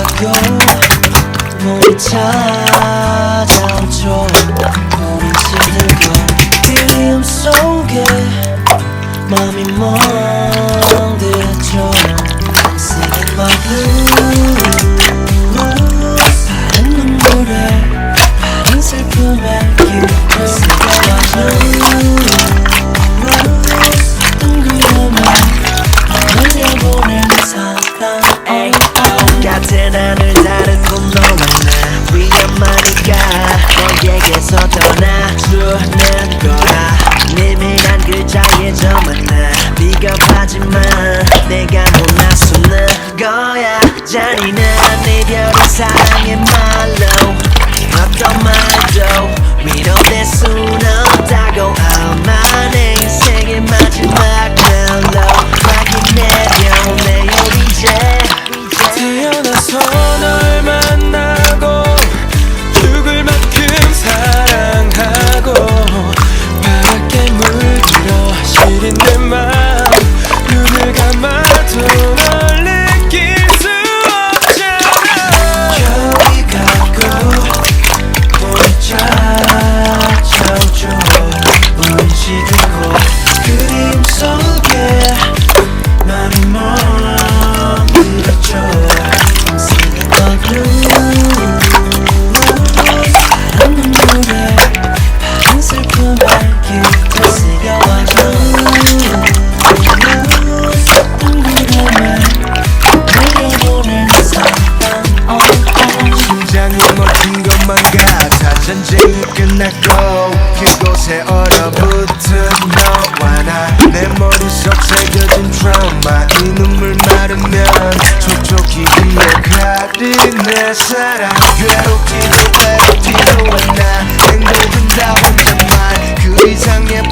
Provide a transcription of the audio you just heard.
찾아요 우리 찾아오죠. 우리 시들고 그리움 속에 마음이 멍들죠. Sing it 눈물에 바른 슬픔에 서 떠나주는 거야. 미밀한 글자에 그 저만나 비겁하지만 내가 몰라서는 거야. 잔인한 이별은 사랑의 말. 괴롭히고 괴롭히고 나 내 모든 다 원망만 그 이상의